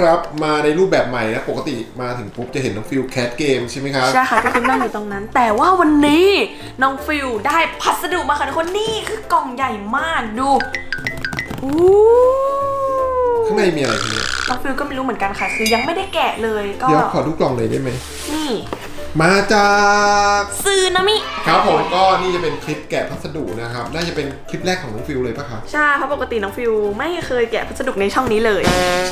นะครับ มาในรูปแบบใหม่นะปกติมาถึงปุ๊บจะเห็นน้องฟิลแคทเกมใช่ไหมครับ ใช่ค่ะพี่ฟิล์มนั่งอยู่ตรงนั้น แต่ว่าวันนี้น้องฟิลได้พัสดุมาค่ะทุกคนนี่คือกล่องใหญ่มากดูอู้ข้างในมีอะไรทีนี้น้องฟิลก็ไม่รู้เหมือนกันค่ะ คือยังไม่ได้แกะเลยก็เดี๋ยวขอดูกล่องหน่อยได้ไหมนี่ มาจากซื้อนามิ ครับผมก็นี่จะเป็นคลิปแกะพัสดุนะครับ น่าจะเป็นคลิปแรกของน้องฟิลเลยปะครับใช่เพราะปกติน้องฟิลไม่เคยแกะพัสดุในช่องนี้เลย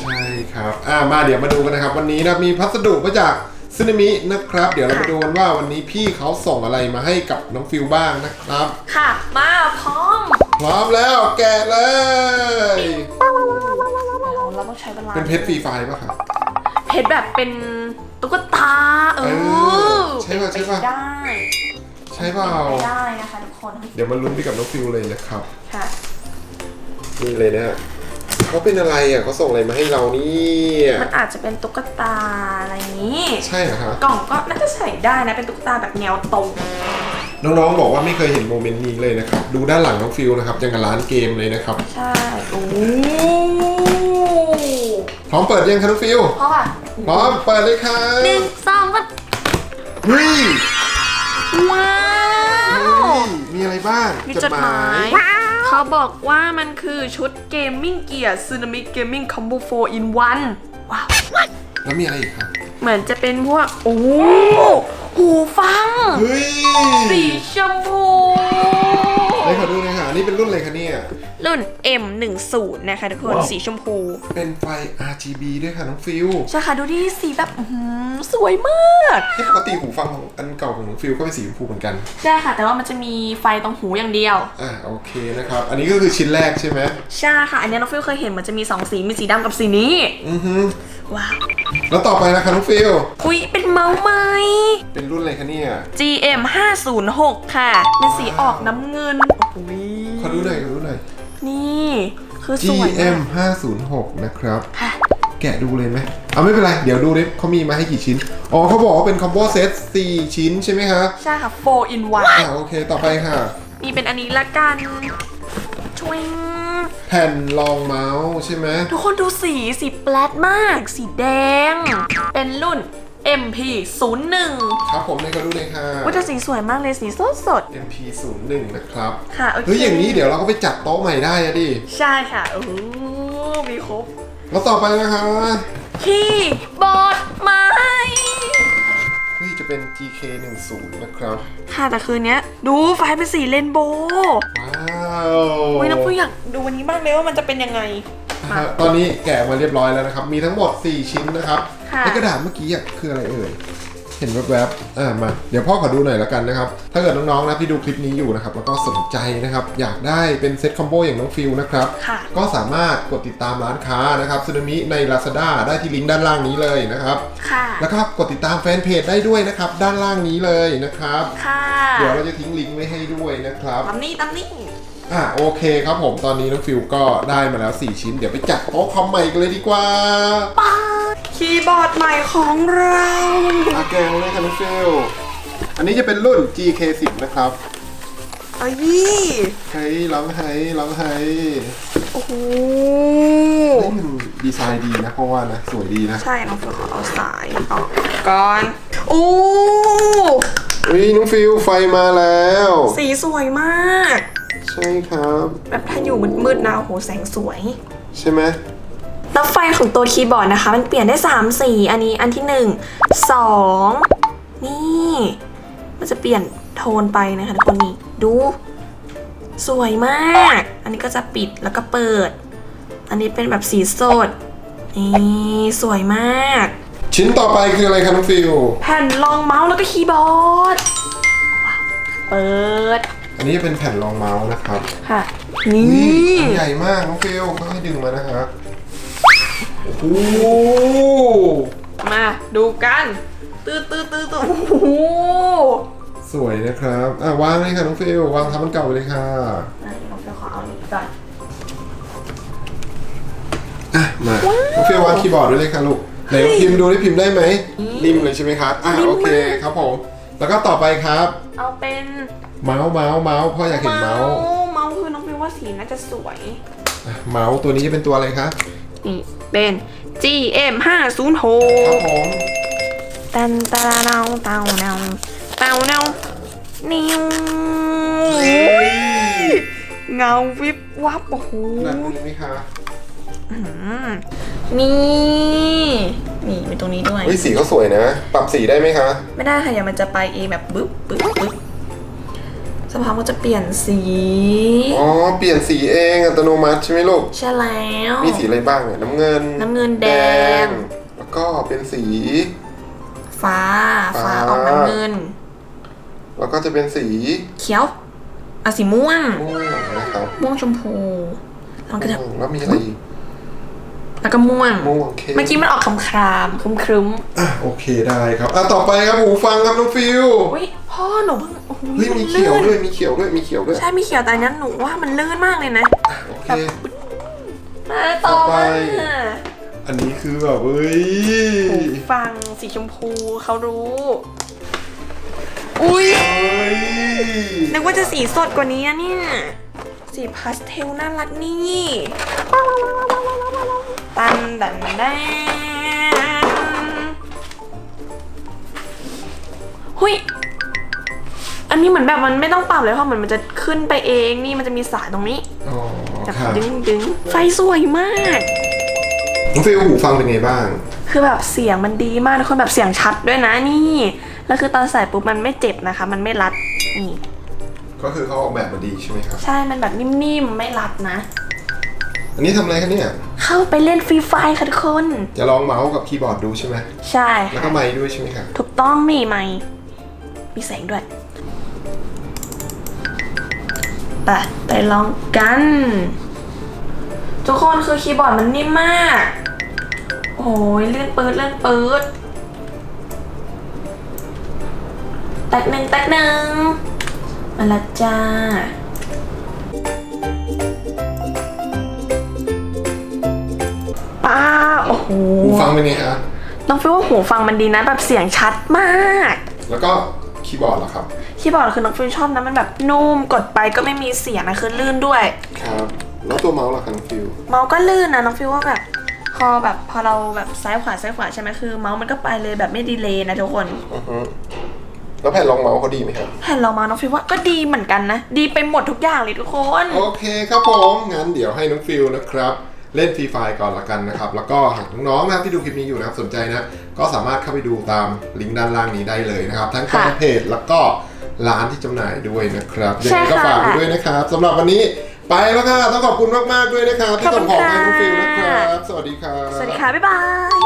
ใช่ครับอ่ามาเดี๋ยวมาดูกันนะครับ วันนี้นะมีพัสดุมาจากซึนามินะครับ เดี๋ยวเรามาดูกันว่าวันนี้พี่เขาส่งอะไรมาให้กับน้องฟิลบ้างนะครับ ค่ะ มาพร้อม พร้อมแล้วแกะเลย เราต้องใช้เวลาเป็นเพชรฟรีไฟล์ปะครับเพชรแบบเป็น ตุ๊กตา เอเอออใช่ป่ะใช่ป่ะ ได้ใช่เปล่า ไม่ได้นะคะทุกคนเดี๋ยวมาลุ้นไปกับน้องฟิลเลยนะครับ ค่ะ นี่เลยนะฮะเขาเป็นอะไรอะเขาส่งอะไรมาให้เราเนี่ยมันอาจจะเป็นตุ๊กตาอะไรอย่างนี้ ใช่เหรอฮะกล่องก็น่าจะใส่ได้นะ เป็นตุ๊กตาแบบแนวตรง น้องๆบอกว่าไม่เคยเห็นโมเมนต์นี้เลยนะครับ ดูด้านหลังน้องฟิลนะครับยังกับร้านเกมเลยนะครับ ใช่ โอ้ พร้อมเปิดยังคะน้องฟิลเพราะว่าพร้อมเปิดเลยค่ะหนึ่งสองสามเฮ้ยว้าเฮ้วยมีอะไรบ้างมีจดหมาย เขาบอกว่ามันคือชุดเกมมิ่งเกียร์ซึนามิเกมมิ่งคอมโบ4 in 1 ว้าว แล้วมีอะไรอีกครับ เหมือนจะเป็นพวก โอ้หูฟัง เฮ้ย สีชมพูไหนขอดูหน่อยค่ะอั นนี่เป็นรุ่นอะไรคะเนี่ย รุ่น M10 นะคะทุกคนสีชมพู เป็นไฟ RGB ด้วยค่ะน้องฟิลใช่ค่ะดูดิสีแบบอื้อหือสวยมากที่ปกติหูฟังของอันเก่าของน้องฟิลก็เป็นสีชมพูเหมือนกัน ใช่ค่ะ แต่ว่ามันจะมีไฟตรงหูอย่างเดียว อ่าโอเคนะครับ อันนี้ก็คือชิ้นแรกใช่ไหมใช่ค่ะ อันนี้น้องฟิลเคยเห็นมันจะมี 2 สี มีสีดำกับสีนี้ อือฮึว้าว แล้วต่อไปนะคะน้องฟิลคุยเป็นเมาส์ไหม เป็นรุ่นอะไรคะเนี่ย GM 506ค่ะ เป็นสีออกน้ำเงิน โอ้ย ขอดูหน่อยขอดูหน่อย นี่คือสวย GM มาก506นะครับค่ะ แกะดูเลยไหมเอาไม่เป็นไร เดี๋ยวดูดิเขามีมาให้กี่ชิ้น อ๋อเขาบอกว่าเป็นคอมโบเซต4ชิ้นใช่ไหมคะใช่ค่ะ 4 in 1 อ่าโอเคต่อไปค่ะ มีเป็นอันนี้ละกันชวิงแผ่นรองเมาส์ใช่ไหมทุกคนดูสีสีแปลดมาก สีแดง เป็นรุ่น MP 0 1 ครับผมเลยเขาดูเลยค่ะว่าจะสีสวยมากเลยสีสดสด MP 0 1 นะครับๆค่ะโอเคเฮ้ยอย่างนี้เดี๋ยวเราก็ไปจัดโต๊ะใหม่ได้อะดิใช่ค่ะโอ้โหมีครบแล้วต่อไปนะคะคีย์บอร์ดไม้เฮ้ยจะเป็น GK 1 0 นะครับ ค่ะแต่คืนเนี้ยดูไฟเป็นสีเรนโบว์ว้าวอุ้ยน้องผู้อยากดูวันนี้มากเลยว่ามันจะเป็นยังไง อะตอนนี้แกะมาเรียบร้อยแล้วนะครับ มีทั้งหมด 4 ชิ้นนะครับค่ะ ไอ้กระดาษเมื่อกี้อะคืออะไรเอ่ย เห็นแวบๆอ่ามา เดี๋ยวพ่อขอดูหน่อยแล้วกันนะครับ ถ้าเกิดน้องๆนะที่ดูคลิปนี้อยู่นะครับ แล้วก็สนใจนะครับ อยากได้เป็นเซ็ตคอมโบอย่างน้องฟิลนะครับ ค่ะ ก็สามารถกดติดตามร้านค้านะครับซึนามิใน Lazada ได้ที่ลิงก์ด้านล่างนี้เลยนะครับ ค่ะ แล้วก็กดติดตามแฟนเพจได้ด้วยนะครับ ด้านล่างนี้เลยนะครับ ค่ะเดี๋ยวเราจะทิ้งลิงก์ไว้ให้ด้วยนะครับ ตำนี่ตำนี่ อะโอเคครับผมตอนนี้น้องฟิลก็ได้มาแล้ว 4 ชิ้น เดี๋ยวไปจัดโต๊ะคอมใหม่กันเลยดีกว่าป้าดคีย์บอร์ดใหม่ของเราอาแกงเลยครับน้องฟิลอันนี้จะเป็นรุ่น GK10 นะครับเอ้ยเฮ้ยร้องไห้ร้องไห้โอ้โหเฮ้ยมันดีไซน์ดีนะเพราะว่านะสวยดีนะ ใช่น้องฟิลขอเอาสายออกก่อนโอ้เฮ้ยน้องฟิลไฟมาแล้ว สีสวยมากใช่ครับแบบถ้าอยู่มืดๆนะโอ้โหแสงสวย ใช่ไหมแล้วไฟของตัวคีย์บอร์ดนะคะ มันเปลี่ยนได้ 3 สีอันนี้อันที่ 1 2 นี่ มันจะเปลี่ยนโทนไปนะคะทุกคนนี่ดู สวยมาก อันนี้ก็จะปิดแล้วก็เปิด อันนี้เป็นแบบสีสด นี่สวยมาก ชิ้นต่อไปคืออะไรครับน้องฟิลแผ่นรองเมาส์แล้วก็คีย์บอร์ดว้าวเปิด อันนี้เป็นแผ่นรองเมาส์นะครับค่ะ นี่นี่อันใหญ่มากน้องฟิลค่อยๆดึงมานะครับโอ้โหมาดูกันตื้อตื้อตื้อตื้อโอ้โหสวยนะครับอะวางเลยค่ะน้องฟิลวางทับมันเก่าไปเลยค่ะอะน้องฟิลขอเอานี้ก่อนอะมาน้องฟิลวางคีย์บอร์ดไว้เลยค่ะลูกไหนลองพิมพ์ดูได้พิมพ์ได้ไหมนิ่มเลยใช่ไหมครับอะโอเคครับผม แล้วก็ต่อไปครับ เอาเป็นเมาส์เมาส์เมาส์พ่ออยากเห็นเมาส์เมาส์คือน้องฟิลว่าสีน่าจะสวยอะเมาส์ตัวนี้จะเป็นตัวอะไรคะนี่เป็น GM 5 0 ครับ6ผมตันตาเนาเตาเนาเตาเนานิวเงาวิบวับโอ้โหหนักมือไหมคะอื มนี่นี่มีตรงนี้ด้วยเฮ้ยสีเขาสวยนะ ปรับสีได้ไหมคะ ไม่ได้ค่ะเดี๋ยวมันจะไปเองแบบบึ๊บบึ๊บบึ๊บสภาพก็จะเปลี่ยนสี อ๋อ เปลี่ยนสีเองอัตโนมัติใช่ไหมลูก ใช่แล้ว มีสีอะไรบ้างเนี่ยน้ำเงิน น้ำเงินแดง แล้วก็เป็นสี ฟ้า ฟ้าฟ้าออกน้ำเงิน แล้วก็จะเป็นสี เขียวอะสีม่วง ม่วงนะครับ ม่วงชมพูแล้วมันก็จะม่วงแล้วมีอะไรอีก แล้วก็ม่วง ม่วงโอเคเมื่อกี้มันออกคำครามครึมครึมอะโอเคได้ครับอะต่อไปครับหูฟังครับน้องฟิวๆอุ้ยพ่อหนูเพิ่งโอ้โหเฮ้ยมีเขียวด้วยมีเขียวด้วยมีเขียวด้วยใช่มีเขียวแต่อันนั้นหนูว่ามันลื่นมากเลยนะ โอเค มาต่อต่อไป มาอันนี้คือแบบเฮ้ยหูฟังสีชมพูเขารู้ อุ้ยเฮ้ยนึกว่าจะสีสดกว่านี้นะเนี่ย สีพาสเทลน่ารักนี่ ตันดันแดนหุยอันนี้เหมือนแบบมันไม่ต้องปรับเลยเพราะเหมือนมันจะขึ้นไปเองนี่มันจะมีสายตรงนี้อ๋อแบบค่ะดึงดึงไฟสวยมาก น้องฟิวหูฟังเป็นไงบ้าง คือแบบเสียงมันดีมากทุกคนแบบเสียงชัดด้วยนะนี่ แล้วคือตอนใส่ปุ๊บมันไม่เจ็บนะคะ มันไม่รัดนี่ก็คือเขาออกแบบมาดีใช่ไหมครับ ใช่มันแบบนิ่มๆไม่รัดนะ อันนี้ทำอะไรคะเนี่ย เข้าไปเล่นฟรีไฟค่ะทุกคน จะลองเมาส์กับคีย์บอร์ดดูใช่ไหม ใช่แล้วค่ะก็ไมค์ด้วยใช่ไหมครับ ถูกต้องนี่ไหมค์มีแสงด้วยไปไปลองกัน ทุกคนคือคีย์บอร์ดมันนิ่มมาก โอ้ยเลื่อนปืดเลื่อนปืดแตกหนึ่งแตกหนึ่งมาละจ้า ป้าโอ้โหหูฟังเป็นไงคะน้องฟิวว่าหูฟังมันดีนะแบบเสียงชัดมาก แล้วก็คีย์บอร์ดเหรอครับ คีย์บอร์ดคือน้องฟิวชอบนะมันแบบนุ่มกดไปก็ไม่มีเสียงนะคือลื่นด้วย ครับ แล้วตัวเมาส์ล่ะคะน้องฟิวเมาส์ก็ลื่นนะน้องฟิวว่าแบบพอแบบพอเราแบบซ้ายขวาซ้ายขวาใช่ไหมคือ เมาส์มันก็ไปเลยแบบไม่ดีเลย์นะทุกคนอือฮึแล้วแผ่นรองเมาส์เขาดีไหมครับ แผ่นรองเมาส์น้องฟิวว่าก็ดีเหมือนกันนะ ดีไปหมดทุกอย่างเลยทุกคน โอเคครับผมงั้นเดี๋ยวให้น้องฟิลนะครับ เล่นฟรีไฟก่อนละกันนะครับ แล้วก็หากน้องๆนะครับที่ดูคลิปนี้อยู่นะครับสนใจนะ ก็สามารถเข้าไปดูตามลิงก์ด้านล่างนี้ได้เลยนะครับ ทั้งทางค่ะเพจแล้วก็ร้านที่จำหน่ายด้วยนะครับยังใช่ไงก็ค่ะฝากไว้ด้วยนะครับสำหรับวันนี้ไปแล้วค่ะต้องขอบคุณมากๆด้วยนะครับที่ขอบคุส่งณของให้ค่ะน้องฟิลนะครับ สวัสดีครับ สวัสดีค่ะ บ๊ายบาย